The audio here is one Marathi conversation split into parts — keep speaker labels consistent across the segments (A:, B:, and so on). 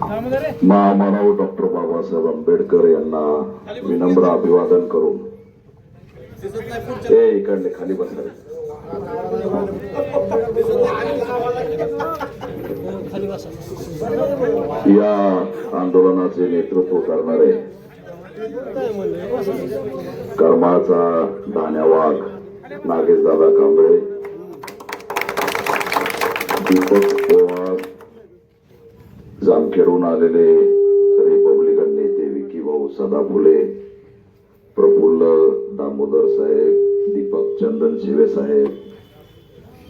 A: महामानव डॉक्टर बाबासाहेब आंबेडकर यांना विनम्र अभिवादन करून हे इकडले खाली बसायचे या आंदोलनाचे नेतृत्व करणारे कर्माचा धान्यावाघ नागेश दादा कांबळे दीपक जामखेडून आलेले रिपब्लिकन नेते विकी भाऊ सदा फुले प्रफुल्ल दामोदर साहेब दीपक चंदन शिवे साहेब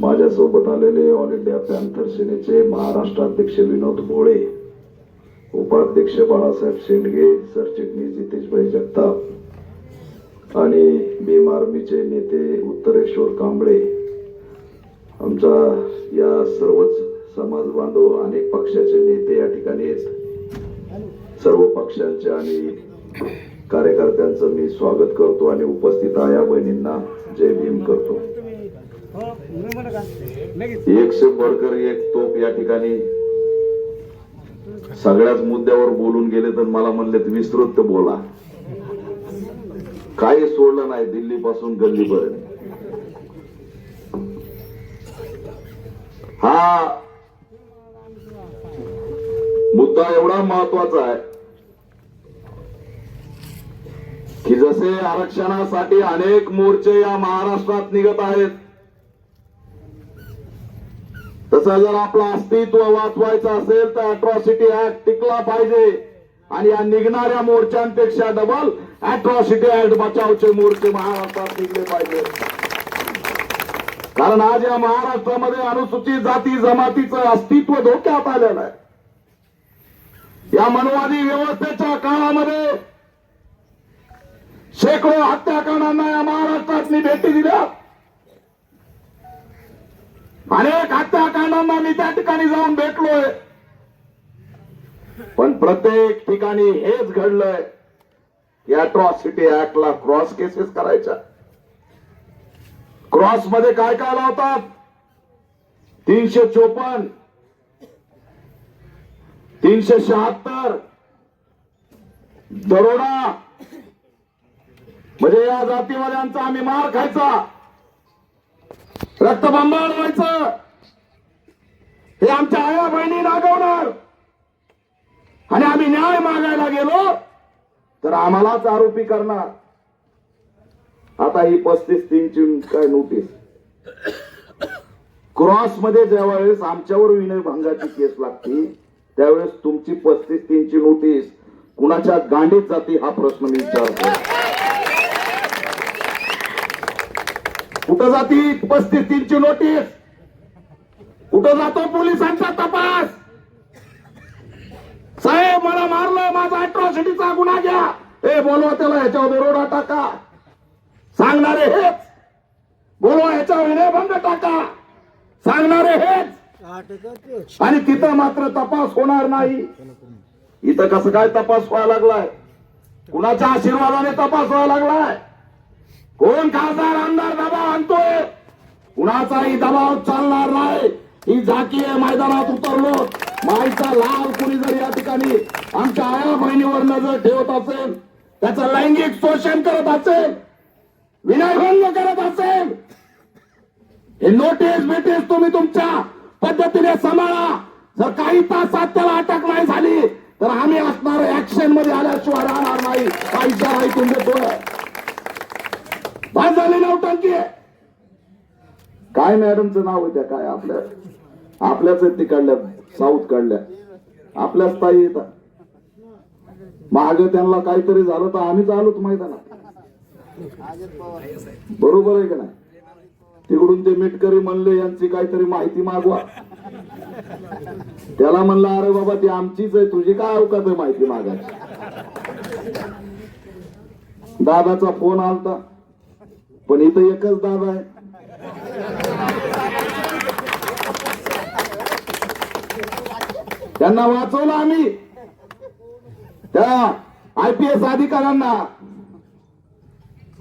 A: माझ्यासोबत आलेले ऑल इंडिया पॅन्थर सेनेचे महाराष्ट्र अध्यक्ष विनोद भोळे उपाध्यक्ष बाळासाहेब शेंडगे सरचिटणीस जितेशभाई जगताप आणि भीम आर्मीचे नेते उत्तरेश्वर कांबळे. आमचा या सर्वच समाज बांधव अनेक पक्षाचे नेते या ठिकाणी आहेत. सर्व पक्षांच्या आणि कार्यकर्त्यांचं मी स्वागत करतो आणि उपस्थित आया बहिणींना. जय भीम करतो. एकशे बडकर एक तोप या ठिकाणी. सगळ्याच मुद्द्यावर बोलून गेले तर मला म्हणले विस्तृत बोला. काही सोडलं नाही दिल्ली पासून गल्लीपर्यंत. हा मुद्दा एवढा महत्त्वाचा आहे की जसे आरक्षणासाठी अनेक मोर्चे या महाराष्ट्रात निघत आहेत तसं जर आपलं अस्तित्व वाचवायचं असेल तर अट्रॉसिटी ऍक्ट टिकला पाहिजे. आणि या निघणाऱ्या मोर्चांपेक्षा डबल अट्रॉसिटी ऍक्ट बचावचे मोर्चे महाराष्ट्रात निघले पाहिजे. कारण आज या महाराष्ट्रामध्ये अनुसूचित जाती जमातीचं अस्तित्व धोक्यात आलेलं आहे. या मनवादी व्यवस्थेच्या काळामध्ये शेकडो हत्याकांडांना या महाराष्ट्रात मी भेटी दिल्या. अनेक हत्याकांडांना मी त्या ठिकाणी जाऊन भेटलोय. पण प्रत्येक ठिकाणी हेच घडलंय. की अट्रॉसिटी ऍक्टला क्रॉस केसेस करायच्या. क्रॉसमध्ये काय काय लावतात? तीनशे चोपन्न. तीनशे शहात्तर. दरोडा. म्हणजे या जातीवाल्यांचा आम्ही मार खायचा. रक्तबंबाळ व्हायचं. हे आमच्या आया बहिणी रागवणार आणि आम्ही न्याय मागायला गेलो तर आम्हालाच आरोपी करणार. आता ही पस्तीस तीनची काय नोटीस? क्रॉसमध्ये ज्यावेळेस आमच्यावर विनयभंगाची केस लागते त्यावेळेस तुमची पस्तीस तीनची नोटीस कुणाच्या गांडीत जाते हा प्रश्न मी विचारतो. कुठं जाती पस्तीस तीनची नोटीस? कुठं जातो पोलिसांचा तपास? साहेब मला मारलं माझा अट्रॉसिटीचा गुन्हा घ्या. हे बोलवा त्याला ह्याच्यावर दरोडा टाका. सांगणारे हेच. बोलवा ह्याच्यावर विनयभंग टाका. सांगणारे हेच. आणि तिथं मात्र तपास होणार नाही. इथं कसं काय तपास व्हायला लागलाय? कुणाच्या आशीर्वादाने तपास व्हायला लागलाय? कोण खासदार आमदार दबाव आणतोय? कुणाचाही दबाव चालणार नाही. ही झाकी मैदानात उतरलो. माईचा लाल कुणी जर या ठिकाणी आमच्या आया बहिणीवर नजर ठेवत असेल त्याचं लैंगिक शोषण करत असेल विनयभंग करत असेल हे नोटीस बिटीस तुम्ही तुमच्या पद्धतीने सांभाळा. जर काही तासात त्याला अटक नाही झाली तर आम्ही असणार ऍक्शनमध्ये आल्याशिवाय राहणार नाही. पैसा ऐकून काय झाली नवटंकी काय मॅडमचं नाव होत्या काय आपल्या आपल्याच आहेत तिकडल्या साऊथ कडल्या आपल्याच ताई येतात मागे त्यांना काहीतरी झालं तर आम्हीच आलोच ना बरोबर आहे का नाही? तिकडून ते मेटकरी म्हणले यांची काहीतरी माहिती मागवा. त्याला म्हणलं अरे बाबा ती आमचीच आहे तुझी काय अवकात आहे माहिती मागायची? दादाचा फोन आलता पण इथं एकच दादा आहे. त्यांना वाचवलं आम्ही. त्या आय पी एस अधिकाऱ्यांना.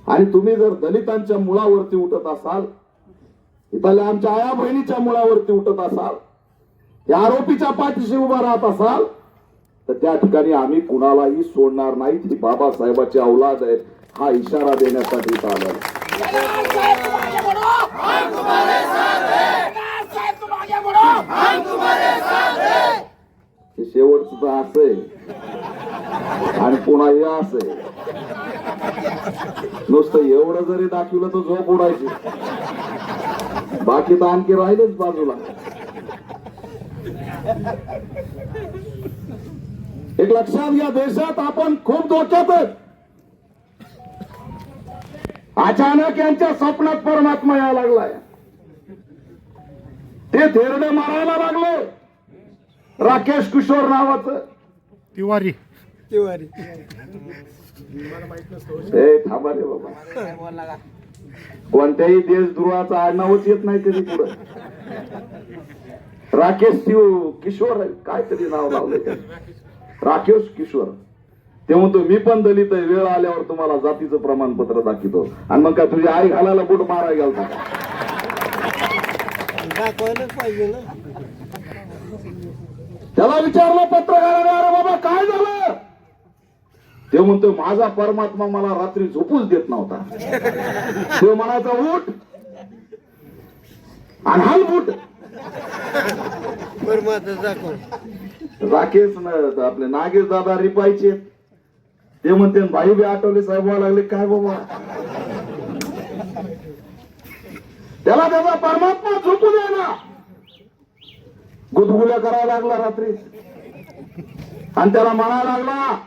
A: आणि तुम्ही जर दलितांच्या मुळावरती उठत असाल इथल्या आमच्या आया बहिणीच्या मुळावरती उठत असाल या आरोपीच्या पाठीशी उभा राहत असाल तर त्या ठिकाणी आम्ही कुणालाही सोडणार नाहीत ही बाबासाहेबाची औलाद आहे हा इशारा देण्यासाठी आला आहे. शेवटचं असं आहे आणि पुन्हा हे असं नुसतं एवढं जरी दाखवलं तर झोप उडायची. बाकी तर आणखी राहिलेच बाजूला. एक लक्षात घ्या देशात आपण खूप धोक्यात अचानक यांच्या स्वप्नात परमात्मा यायला लागलाय. ते थेरडे मारायला लागले. राकेश किशोर नावाचं.
B: तिवारी.
C: तिवारी
A: ए थांबा रे बाबा. कोणत्याही देशद्रोहाचं आडनावच येत नाही कधी पुढं. राकेश शिव किशोर आहे काहीतरी नाव लावलंय. राकेश किशोर. ते म्हणतो मी पण दलित आहे वेळ आल्यावर तुम्हाला जातीचं प्रमाणपत्र दाखवतो. आणि मग काय तुझी आई घालायला बुट
C: पाहिजे ना.
A: त्याला विचारलं पत्रकाराने अरे बाबा काय ते म्हणतो माझा परमात्मा मला रात्री झोपूच देत नव्हता. तो म्हणायचा उठ. आणि हाल उठ. राकेश न- आपले नागेश दादा रिपायचे. ते म्हणते भाई बी आठवले साहेब लागले. काय बाबा? त्याला त्याचा परमात्मा झोपू दे ना. गुदगुल्या करायला लागला रात्री. आणि त्याला म्हणायला लागला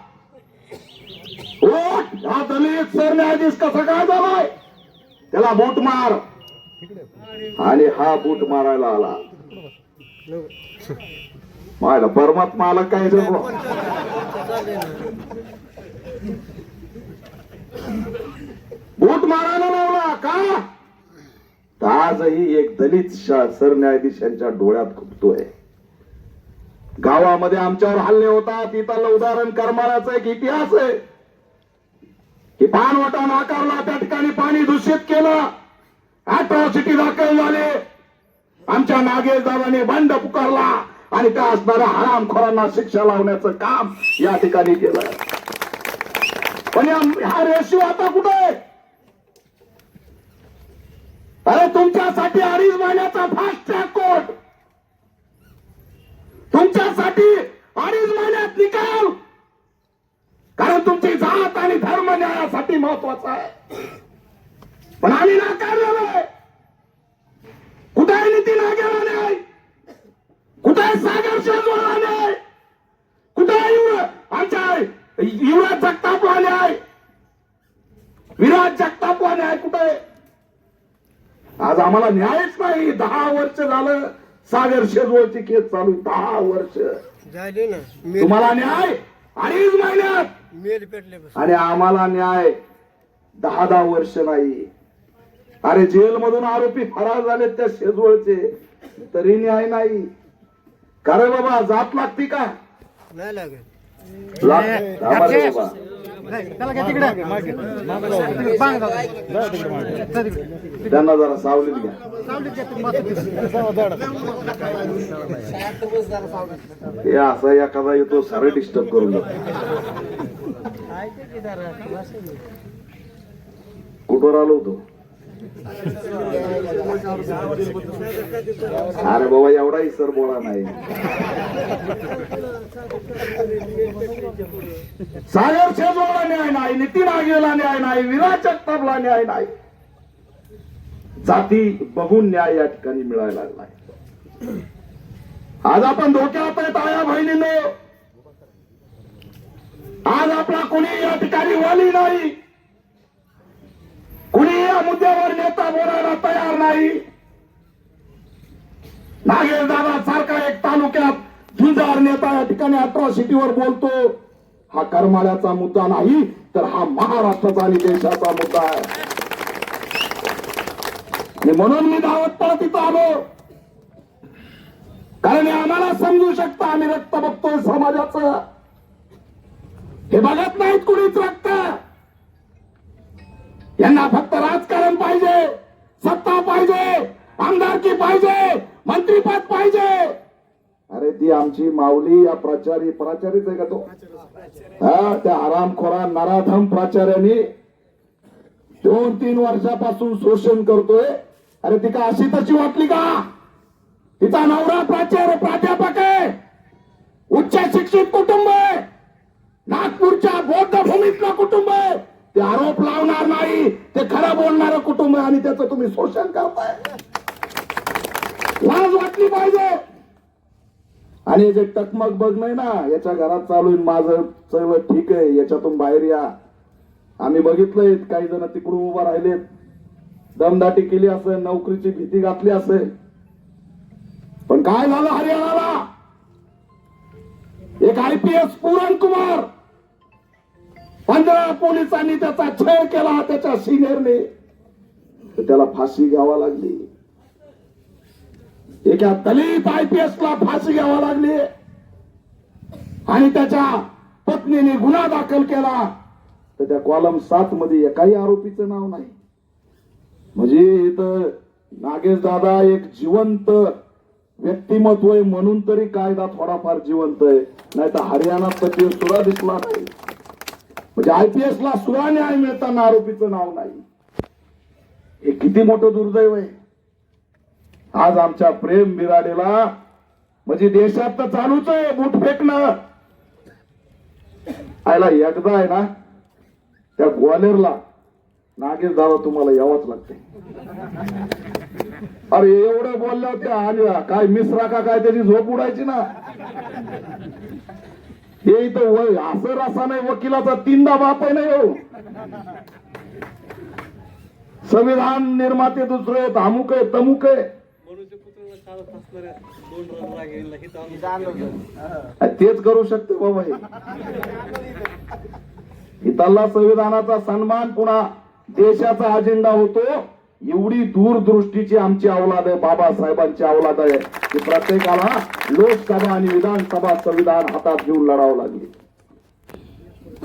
A: हा दलित सरन्यायाधीश कसा काय झालाय त्याला बूट मार. आणि हा बूट मारायला आला. मायला परमात्मा आला काय रे बूट मारायला लावला का? आजही एक दलित सरन्यायाधीश यांच्या डोळ्यात खुपतोय. गावामध्ये आमच्यावर हल्ले होतात. इथलं उदाहरण करमाराचा एक इतिहास आहे. की पाणवटा नाकारला त्या ठिकाणी पाणी दूषित केलं. अॅट्रॉसिटी दाखल झाले. आमच्या नागेश दादाने बंड पुकारला आणि त्या असणाऱ्या हरामखोरांना शिक्षा लावण्याचं काम या ठिकाणी केलं पण ह्या हा रेशिओ आता कुठे? अरे तुमच्यासाठी अडीच महिन्याचा फास्ट ट्रॅक कोर्ट. तुमच्यासाठी अडीच महिन्यात निकाल. कारण तुमची जात आणि धर्म न्यायासाठी महत्त्वाचा आहे. पण आम्ही नाकारलेलं आहे. कुठे आहे नितीन आगेला न्याय कुठे आहे सागर शेजवळला न्याय कुठे आहे आमच्या युवराज जगतापला न्याय विराज जगतापला न्याय कुठे. आहे आज आम्हाला न्यायच नाही. दहा वर्ष झालं सागर शेजवळची केस चालू. आहे. दहा वर्ष.
C: झाली ना.
A: तुम्हाला न्याय. अडीच महिन्यात.
C: मेल पेटले बस.
A: आणि आम्हाला न्याय दहा दहा वर्ष नाही. अरे जेलमधून आरोपी फरार झाले त्या शेजवळचे तरी न्याय नाही. का रे बाबा जात लागती का?
C: नाही लागत.
A: त्यांना जरा सावलीत घ्या. हे असा एखादा येतो सारे डिस्टर्ब करून जातो कुठवर आलो होतो? अरे बाबा एवढाही सर बोला नाही. सागर शेजोला न्याय नाही नितीन आगेला न्याय नाही विराज जगतापला न्याय नाही. जाती बघून न्याय या ठिकाणी मिळायला लागलाय. आज आपण धोक्यात आहेत आया बहिणीने. आज आपला कोणी या ठिकाणी वाली नाही. या मुद्द्यावर नेता बोलायला तयार नाही. नागेश दादा सारखा एक तालुक्यात झुंजार नेता या ठिकाणी अट्रॉसिटीवर बोलतो. हा करमाळ्याचा मुद्दा नाही तर हा महाराष्ट्राचा आणि देशाचा मुद्दा आहे. आणि म्हणून मी दावत परत तिथं आलो. कारण हे आम्हाला समजू शकतं आम्ही रक्त बघतोय समाजाचं. हे बघत नाहीत कुणीच रक्त. यांना फक्त राजकारण पाहिजे सत्ता पाहिजे. मंत्रीपद पाहिजे. अरे ती आमची माऊली या प्राचारी प्राचारीच आहे का तो? हा त्या आरामखोरा नराधम प्राचार्याने दोन तीन वर्षापासून शोषण करतोय. अरे ती का अशी तशी वाटली का? तिचा नवरा प्राचार्य प्राध्यापक आहे. उच्च शिक्षित कुटुंब आहे. नागपूरच्या बौद्ध भूमीतलं कुटुंब आहे. ते आरोप लावणार नाही. ते खरं बोलणारं कुटुंब आहे आणि त्याचं तुम्ही शोषण करताय. लाज वाटली पाहिजे. आणि जे टकमक बघ नाही ना याच्या घरात चालू आहे, माझं सर्व ठीक आहे याच्यातून बाहेर या. आम्ही बघितलंय काही जण तिकडून उभा राहिलेत. दमदाटी केली असेल नोकरीची भीती घातली असेल. पण काय झालं हरियाणाला? एक आय पी एस पुरण कुमार. पंधरा पोलिसांनी त्याचा छळ केला त्याच्या सिनियरने त्याला फाशी घ्यावा लागली. एका दलित आय पी एस ला फाशी घ्यावा लागली. आणि त्याच्या पत्नीने गुन्हा दाखल केला. तर त्या कॉलम सात मध्ये एकाही आरोपीचं नाव नाही. म्हणजे इथं नागेश दादा एक जिवंत व्यक्तिमत्व आहे म्हणून तरी कायदा थोडाफार जिवंत आहे. नाही तर हरियाणात तर सुरा दिसला नाही. म्हणजे आयपीएस ला सुरा न्याय मिळताना आरोपीचं नाव नाही. हे किती मोठं दुर्दैव आहे. आज आमच्या प्रेम बिराडेला म्हणजे देशात तर चालूच आहे बूट फेकणं. आयला एकदा आहे ना त्या ग्वालेरला नागेश दादा तुम्हाला यावंच लागते अरे एवढं बोलल्या होत्या आणि काय मिसरा का काय त्याची झोप उडायची ना? हे इथं असं रसा नाही वकिलाचा तीनदा बाप आहे नाही हो. संविधान निर्माते दुसरे आहेत अमुक आहे तमुक आहे. तेच करू शकते बाबा हे. इथला संविधानाचा सन्मान पुन्हा देशाचा अजेंडा होतो. एवढी दूरदृष्टीची आमची अवलाद आहे बाबासाहेबांची अवलाद आहे की प्रत्येकाला लोकसभा आणि विधानसभा संविधान हातात घेऊन लढावं लागले.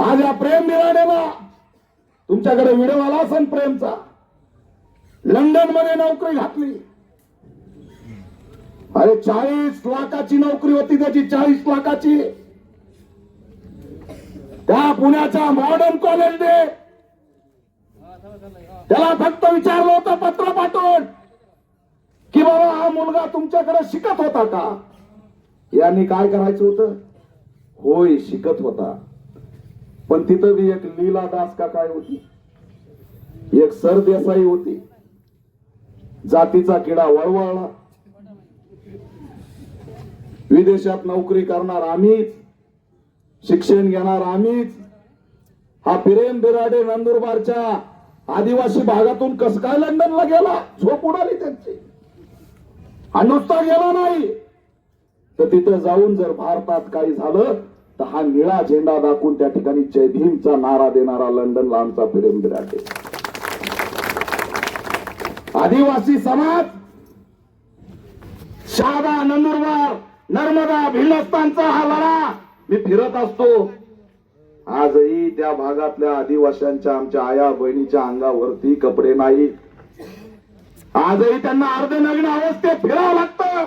A: आज या प्रेम मिळालेला तुमच्याकडे व्हिडिओ आला असेल प्रेमचा. लंडनमध्ये नोकरी घातली. अरे चाळीस लाखाची नोकरी होती त्याची चाळीस लाखाची. त्या पुण्याच्या मॉडर्न कॉलेजने त्याला फक्त विचारलं होतं पत्र पाठवून की बाबा हा मुलगा तुमच्याकडे शिकत होता का? यांनी काय करायचं होतं? होय शिकत होता. पण तिथं बी एक लीला दास का काय होती? एक सरदेसाई होती. जातीचा किडा वळवळला. विदेशात नोकरी करणार आम्हीच शिक्षण घेणार आम्हीच. हा प्रेम बिराडे नंदुरबारच्या आदिवासी भागातून कस काय लंडनला गेला? झोप उडाली त्यांची. हा नुसता गेला नाही. तर तिथं जाऊन जर भारतात काही झालं तर हा निळा झेंडा दाखवून त्या ठिकाणी जय भीमचा नारा देणारा लंडनला आमचा प्रेम बिराडे. आदिवासी समाज शादा नंदुरबार. नर्मदा भिल्लस्तानचा हा लढा. मी फिरत असतो. आजही त्या भागातल्या आदिवाशांच्या आमच्या आया बहिणीच्या अंगावरती कपडे नाही. आजही त्यांना अर्धनग्न अवस्थेत फिरावं लागतं.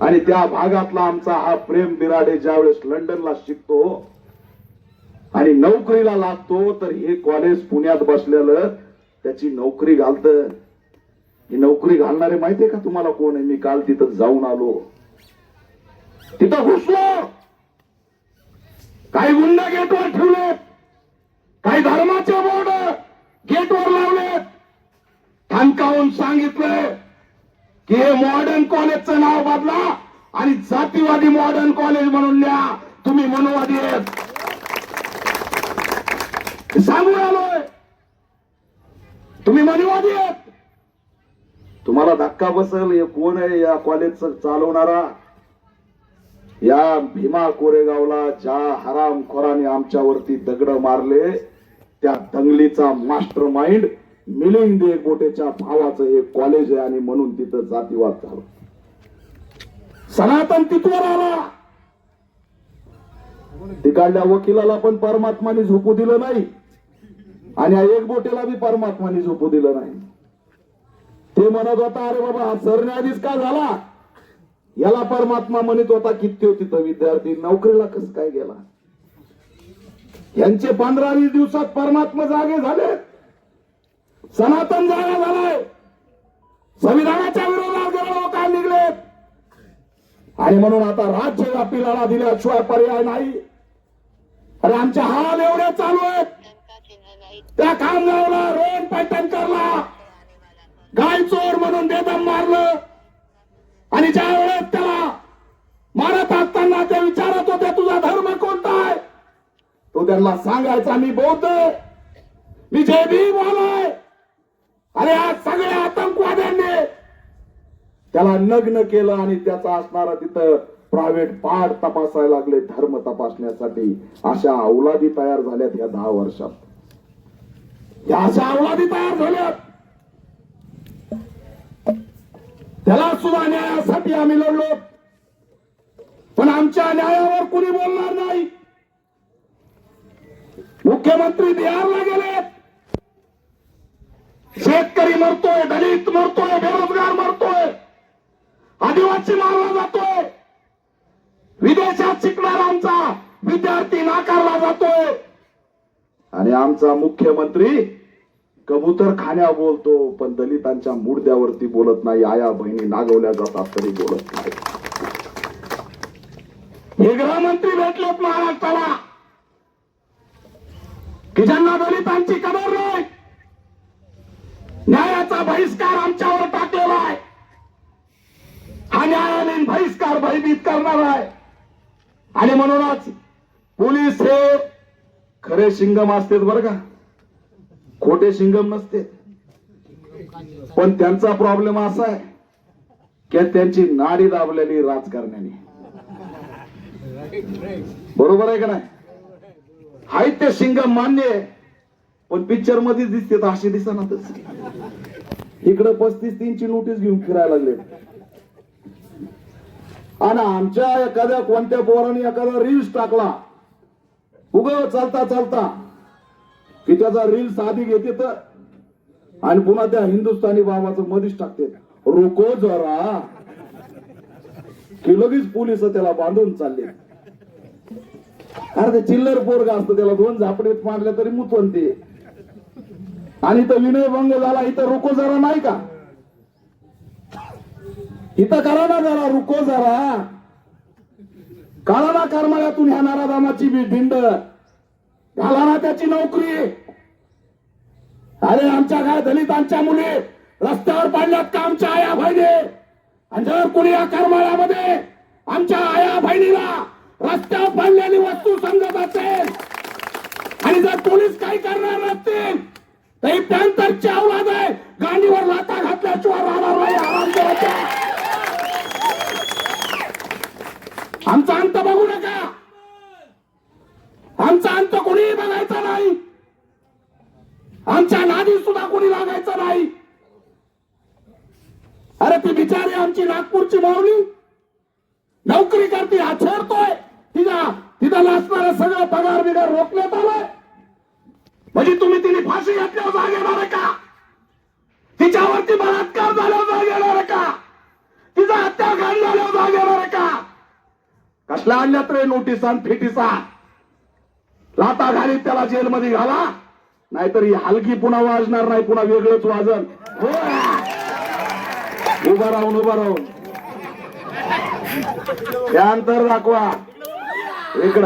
A: आणि त्या भागातला आमचा हा प्रेम बिराडे ज्यावेळेस लंडनला शिकतो आणि नोकरीला लागतो तर हे कॉलेज पुण्यात बसलेलं त्याची नोकरी घालत. ही नोकरी घालणारे माहितीये का तुम्हाला कोण आहे? मी काल तिथं जाऊन आलो. तिथं घुसलो. काही गुंड गेटवर ठेवले काही धर्माचे बोर्ड गेटवर लावले ठणकावून सांगितलंय की हे मॉडर्न कॉलेजचं नाव बदला आणि जातीवादी मॉडर्न कॉलेज म्हणून लिहा तुम्ही मनोवादी आहेत. सांगू सांगून आलोय. तुम्ही मनोवादी आहेत. तुम्हाला धक्का बसल हे कोण आहे या कॉलेजचं चालवणारा? या भीमा कोरेगावला ज्या हरामखोराने आमच्यावरती दगड मारले त्या दंगलीचा मास्टर माइंड मिलिंद गोटेच्या भावाचं हे कॉलेज आहे आणि म्हणून तिथं जातीवाद झाला. सनातन तिथवर आला. तिकडल्या वकिलाला पण परमात्माने झोपू दिलं नाही. आणि या एक बोटेला बी परमात्माने झोपू दिलं नाही. ते म्हणत होता अरे बाबा हा सरन्यायाधीश का झाला? याला परमात्मा म्हणत होता किती होती तो विद्यार्थी नोकरीला कस काय गेला? यांचे पंधरा वीस दिवसात परमात्मा जागे झाले. सनातन जागा झालाय संविधानाच्या विरोधात गेले लोक निघलेत आणि म्हणून आता राज्यव्यापी लढा दिल्याशिवाय पर्याय नाही. अरे आमचे हाल एवढे चालू आहेत. त्या खामगावला रोड पॅटर्न करला. गाय चोर म्हणून बेदम मारलं. आणि ज्या मरत असताना ते विचारत होते तुझा धर्म कोणता आहे? तो त्यांना सांगायचा मी बौद्ध मी जे भीम आहे. अरे आज सगळ्या आतंकवाद्यांनी त्याला नग्न केलं आणि त्याचा असणारा तिथं प्रायव्हेट पार्ट तपासायला लागले धर्म तपासण्यासाठी. अशा अवलादी तयार झाल्यात या दहा वर्षात. या अशा औलादी तयार झाल्यात. त्याला सुद्धा न्यायासाठी आम्ही लढलो. पण आमच्या न्यायावर कुणी बोलणार नाही? मुख्यमंत्री बिहारला गेले. शेतकरी मरतोय दलित मरतोय बेरोजगार मरतोय. आदिवासी मारला जातोय. विदेशात शिकणाऱ्यांचा आमचा विद्यार्थी नाकारला जातोय. आणि आमचा मुख्यमंत्री कबूतर खाण्या बोलतो पण दलितांच्या मुर्द्यावरती बोलत नाही आया बहिणी नागवल्या जातात तरी बोलत नाही. हे गृहमंत्री भेटलेत महाराष्ट्राला. की ज्यांना दलितांची कदर नाही न्यायाचा बहिष्कार आमच्यावर टाकलेला आहे. हा न्यायालयीन बहिष्कार भयभीत करणार आहे. आणि म्हणूनच पोलीस हे खरे शिंगम असतेत बरं का. खोटे शिंगम नसते. पण त्यांचा प्रॉब्लेम असा आहे की त्यांची नाडी दाबलेली राजकारण्याने. बरोबर आहे का नाही? हाय ते शिंगम मान्य आहे पण पिक्चरमध्ये दिसते तर असे दिसनातच इकडे पस्तीस तीनची नोटीस घेऊन फिरायला लागले. आणि आमच्या एखाद्या कोणत्या पोराने एखादा रील्स टाकला उग चालता चालता की त्याचा रील्स आधी घेते तर आणि पुन्हा त्या हिंदुस्थानी बाबाचं मधीच टाकते. रोको जरा की लगेच पोलीस त्याला बांधून चालले. अरे ते चिल्लर पोरगा असतं त्याला दोन झापडीत मारल्या तरी मुतवन ते. आणि इथं विनयभंग झाला इथं रुको जरा नाही का? इथं करा ना जरा रुको जरा. काळा ना करमाळ्यातून ह्या नारादामाची बी भिंड घाला ना त्याची नोकरी. अरे आमच्या काय दलितांच्या मुली रस्त्यावर पाडल्यात का आमच्या आया बहिणी? आणि जर कोणी या करमाळ्यामध्ये आमच्या आया बहिणीला रस्त्यावर पडलेली वस्तू समजत असेल. आणि जर पोलीस काही करणार नसतील तर ही पॅन्थरची आवाज आहे. गांडीवर लाता घातल्याशिवाय राहणार नाही. आराम आमचा अंत बघू नका. आमचा अंत कोणीही बघायचा नाही. आमच्या नादी सुद्धा कोणी लागायचं नाही. अरे ती बिचारी आमची नागपूरची माऊली. नोकरी करते हा छेडतोय. तिला तिथं नसणारं सगळं पगार बिगार रोखण्यात आलाय. म्हणजे तुम्ही तिने फाशी घातल्यावर जाग येणार आहे का? तिच्यावरती बलात्कार झाल्यावर जाग येणार आहे का? तिचा हत्याकांड झाल्यावर जाग येणार आहे का? कसल्या आणल्यात रे नोटिसा आणि लाता घालीत त्याला जेलमध्ये घाला. नाहीतर ही हलकी पुन्हा वाजणार नाही पुन्हा वेगळंच वाजन. हो. राहून उभं राहून. त्यानंतर दाखवा. इकड.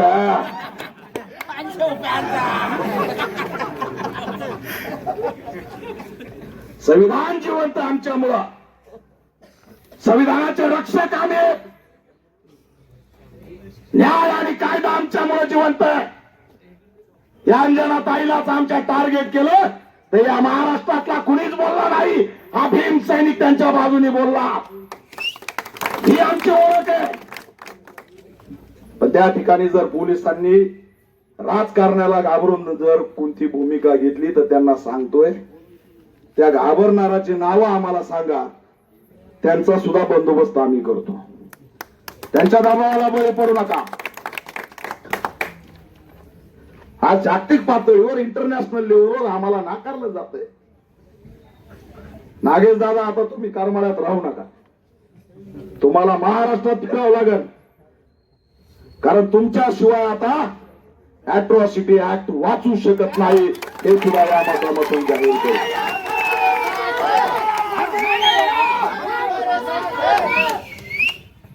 A: संविधान जिवंत आमच्यामुळं. संविधानाचे रक्षक आम्ही. न्याय आणि कायदा आमच्यामुळे जिवंत आहे. या अंजना ताईलाच आमच्या टार्गेट केलं तर या महाराष्ट्रातला कुणीच बोलला नाही. हा भीम सैनिक त्यांच्या बाजूने बोलला. ही आमची ओळख आहे. पण त्या ठिकाणी जर पोलिसांनी राजकारणाला घाबरून जर कोणती भूमिका घेतली तर त्यांना सांगतोय. त्या घाबरणाराची नावं आम्हाला सांगा. त्यांचा सुद्धा बंदोबस्त आम्ही करतो. त्यांच्या दबावाला बळी पडू नका. आज जागतिक पातळीवर इंटरनॅशनल लेवलवर आम्हाला नाकारलं जातंय. नागेश दादा आता तुम्ही करमाळ्यात राहू नका. तुम्हाला महाराष्ट्रात फिरावं लागेल. कारण तुमच्याशिवाय आता अॅट्रॉसिटी ऍक्ट वाचू शकत नाही हे सुद्धा या माध्यमातून जाहीर केलं.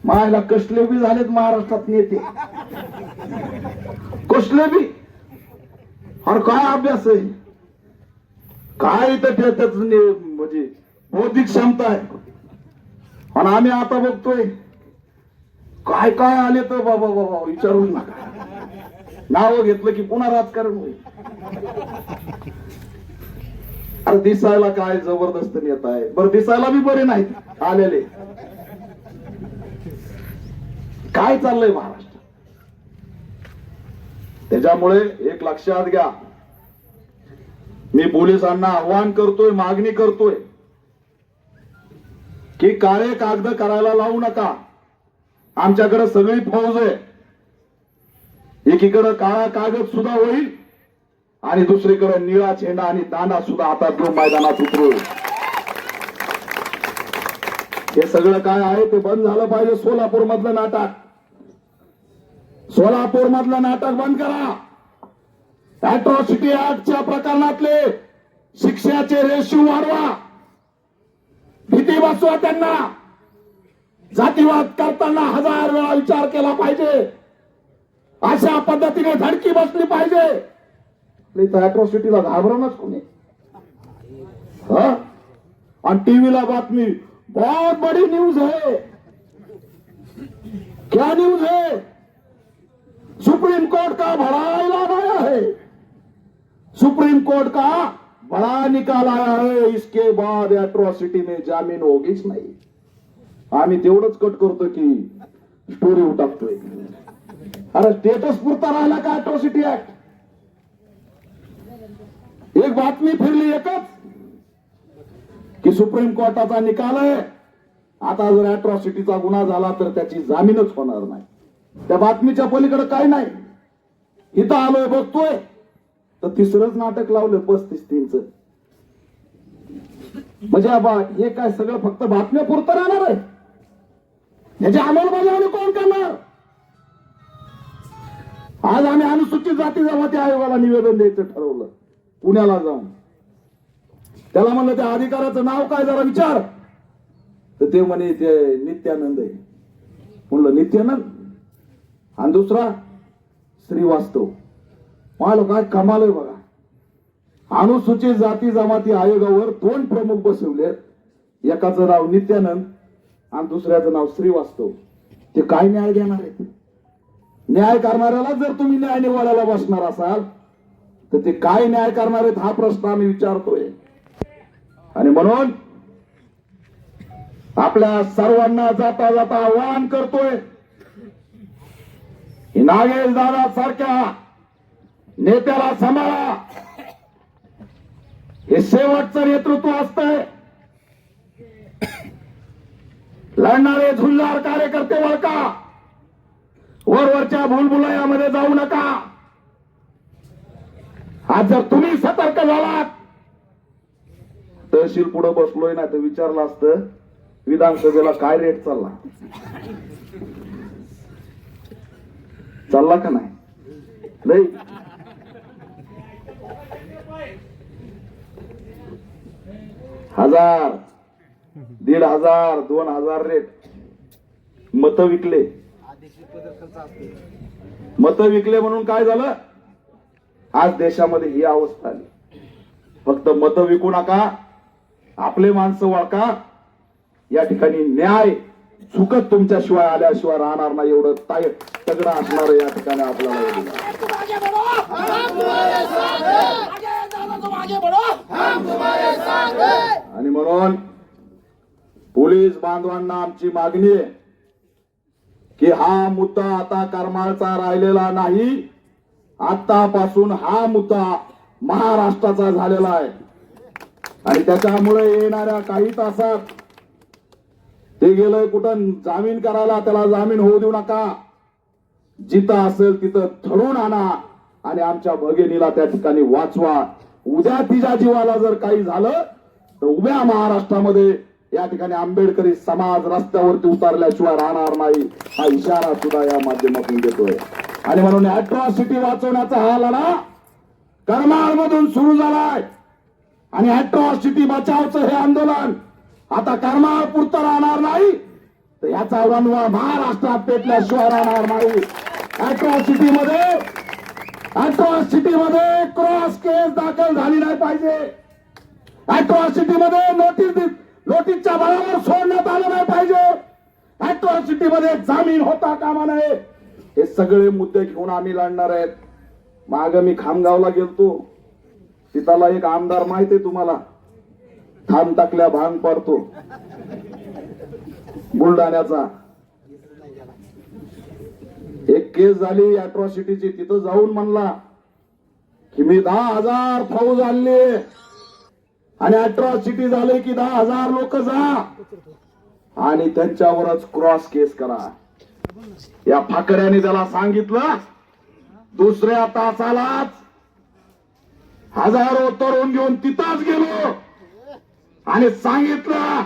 A: मायला कसले बी झालेत महाराष्ट्रात नेते. कसले बी. अरे काय अभ्यास आहे? काय तर त्याच म्हणजे बौद्धिक क्षमता आहे? आणि आम्ही आता बघतोय. काय काय आले तर बाबा बाबा विचारूच नका नाव घेतलं की पुन्हा राजकारण होईल. अरे दिसायला काय जबरदस्त नेता आहे. बरं दिसायला बी बरे नाहीत. आलेले. काय चाललंय महाराष्ट्र? त्याच्यामुळे एक लक्षात घ्या. मी पोलिसांना आव्हान करतोय मागणी करतोय. की काळे कागद करायला लावू नका. आमच्याकडे सगळी फौज आहे. एकीकडे काळा कागद सुद्धा होईल आणि दुसरीकडे निळा चेंडा आणि दांडा सुद्धा आता मैदानात उतरू हे सगळं काय आहे ते बंद झालं पाहिजे सोलापूर मधलं नाटक. सोलापूर मधलं नाटक बंद करा. अॅट्रॉसिटी ऍक्टच्या प्रकरणातले शिक्षाचे रेशू वाढवा. भीती वाचवा त्यांना. जातीवाद करताना हजार वेळा विचार केला पाहिजे. अशा पद्धतीने धडकी बसली पाहिजे. अॅट्रॉसिटीला घाबरणच कोणी. आणि टीव्हीला बातमी बहुत बड़ी न्यूज है. क्या न्यूज है? सुप्रीम कोर्ट का भरायला आया है. सुप्रीम कोर्ट का बड़ा निकाल आया है इसके बाद अॅट्रॉसिटी में जामीन होगीच नाही। आम्ही तेवढंच कट करतो की स्टोरी उठाकतोय अरे स्टेटस पुरता राहिला का अट्रॉसिटी ऍक्ट एक बातमी फिरली एकच की सुप्रीम कोर्टाचा निकाल आहे. आता जर अट्रॉसिटीचा गुन्हा झाला तर त्याची जामीनच होणार नाही. त्या बातमीच्या पलीकडे काय नाही. इथं आलोय बघतोय. तर तिसरंच नाटक लावलं पस्तीस तीनच. म्हणजे आबा हे काय सगळं फक्त बातम्या पुरतं राहणार आहे? ह्याची अंमलबजावणी कोण करणार? आज आम्ही अनुसूचित जाती जमाती आयोगाला निवेदन द्यायचं ठरवलं पुण्याला जाऊन. त्याला म्हणलं त्या अधिकाराचं नाव काय जरा विचार. तर ते म्हणे ते नित्यानंद आहे. म्हणलं नित्यानंद? आणि दुसरा श्रीवास्तव. मला काय कमाल आहे बघा. अनुसूचित जाती जमाती आयोगावर दोन प्रमुख बसवलेत एकाचं नाव नित्यानंद आणि दुसऱ्याचं नाव श्रीवास्तव. ते काय न्याय देणार आहेत? न्याय करणाऱ्याला जर तुम्ही न्याय निवाडायला बसणार असाल तर ते काय न्याय करणार आहेत हा प्रश्न आम्ही विचारतोय. आणि म्हणून आपल्या सर्वांना जाता जाता आवाहन करतोय. नागेश दादा सारख्या नेत्याला सांभाळा. हे शेवटचं नेतृत्व असतंय. लढणारे झुंजार कार्यकर्ते वळका. वरवरच्या भूलभुलयामध्ये जाऊ नका. आज जर तुम्ही सतर्क झालात तहसील पुढे बसलोय ना तर विचारलं असतं विधानसभेला काय रेट चालला? चालला का नाही? हजार दीड हजार दोन हजार रेट. मत विकले. मत विकले म्हणून काय झालं? आज देशामध्ये ही अवस्था आली. फक्त मत विकू नका आपले माणसं वळका. या ठिकाणी न्याय चुकत तुमच्याशिवाय आल्याशिवाय राहणार नाही एवढं ताय तगडा असणार या ठिकाणी आपल्याला आणि म्हणून पोलीस बांधवांना आमची मागणी आहे की हा मुद्दा आता करमाळचा राहिलेला नाही आतापासून हा मुद्दा महाराष्ट्राचा झालेला आहे. आणि त्याच्यामुळे येणाऱ्या काही तासात ते गेलंय कुठं? जामीन करायला त्याला जामीन होऊ देऊ नका. जिथं असेल तिथं धरून आणा आणि आमच्या भगिनीला त्या ठिकाणी वाचवा. उद्या तिच्या जीवाला जर काही झालं तर उभ्या महाराष्ट्रामध्ये या ठिकाणी आंबेडकरी समाज रस्त्यावरती उतरल्याशिवाय राहणार नाही हा इशारा सुद्धा या माध्यमातून देतोय. आणि म्हणून अॅट्रॉसिटी वाचवण्याचा हा लढा करमाळमधून सुरू झालाय. आणि अॅट्रॉसिटी बचावचं हे आंदोलन आता करमाळ पुरतं राहणार नाही तर याचा रणवा महाराष्ट्रात पेटल्याशिवाय राहणार नाही. अॅट्रॉसिटी मध्ये अॅट्रॉसिटी मध्ये क्रॉस केस दाखल झाली नाही पाहिजे. अॅट्रॉसिटी मध्ये नोटीस नोटीसच्या बळावर सोडण्यात आलं नाही पाहिजे. अॅट्रॉसिटी मध्ये जामीन होता कामा नये. हे सगळे मुद्दे घेऊन आम्ही लढणार आहेत. माग मी खामगावला गेलतो. तिथला एक आमदार माहिती आहे तुम्हाला? थांब टाकल्या भांग पडतो. बुलढाण्याचा. एक केस झाली अॅट्रॉसिटीची तिथं जाऊन म्हणला की मी दहा हजार फौज आणली. आणि अॅट्रॉसिटी झाली की दहा हजार लोक जा. आणि त्यांच्यावरच क्रॉस केस करा. या फाकड्याने त्याला सांगितलं दुसऱ्या तासालाच हजारो तरुण घेऊन तिथंच गेलो. आणि सांगितलं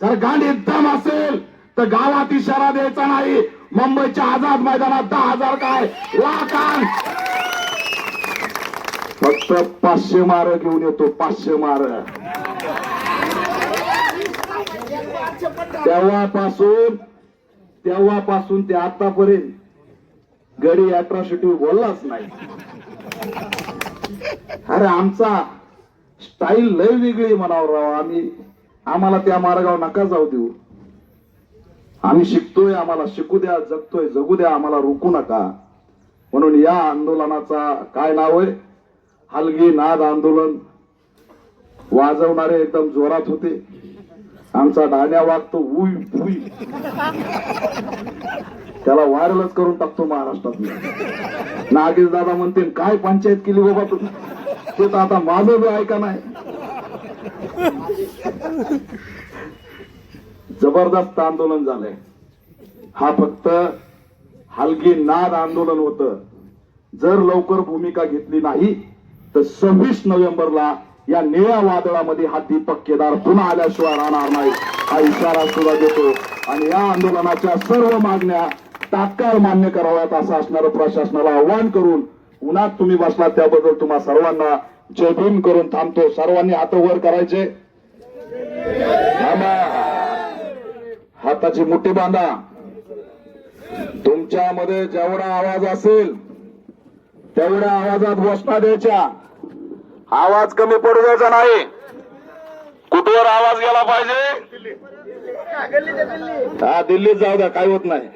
A: जर गाडीत दम असेल तर गावात इशारा द्यायचा नाही. मुंबईच्या आझाद मैदानात दहा हजार काय? लाख फक्त पाचशे मार घेऊन येतो पाचशे मार. तेव्हापासून तेव्हापासून ते आतापर्यंत गडी अट्रॉसिटी बोललाच नाही. अरे आमचा स्टाईल लय वेगळी म्हणावं राव. आम्ही आम्हाला त्या मार्गावर नका जाऊ देऊ. आम्ही शिकतोय आम्हाला शिकू द्या जगतोय जगू द्या आम्हाला रोखू नका. म्हणून या आंदोलनाचा काय नाव आहे? हलगी नाद आंदोलन. वाजवणारे एकदम जोरात होते. आमचा डाण्या वागतो उई उई त्याला व्हायरलच करून टाकतो महाराष्ट्रात नागेश दादा म्हणते काय पंचायत केली बाबा तुम्ही? ते तर आता माझं बी ऐका नाही. जबरदस्त आंदोलन झालंय. हा फक्त हलगी नाद आंदोलन होत. जर लवकर भूमिका घेतली नाही तर सव्वीस नोव्हेंबरला या निळ्या वादळामध्ये हा दीपक केदार पुन्हा आल्याशिवाय राहणार नाही. हा इशारा सुद्धा देतो. आणि या आंदोलनाच्या सर्व मागण्या तात्काळ मान्य कराव्यात असं असणारं प्रशासनाला आव्हान करून उन्हात तुम्ही बसलात त्याबद्दल तुम्हा सर्वांना जय भीम करून थांबतो. सर्वांनी हात वर करायचे. हाताची मुठी बांधा. तुमच्यामध्ये जेवढा आवाज असेल तेवढ्या आवाजात घोषणा द्यायच्या. आवाज कमी पडू द्यायचा नाही. कुठवर आवाज गेला पाहिजे? हा दिल्लीत जाऊ द्या काय होत नाही.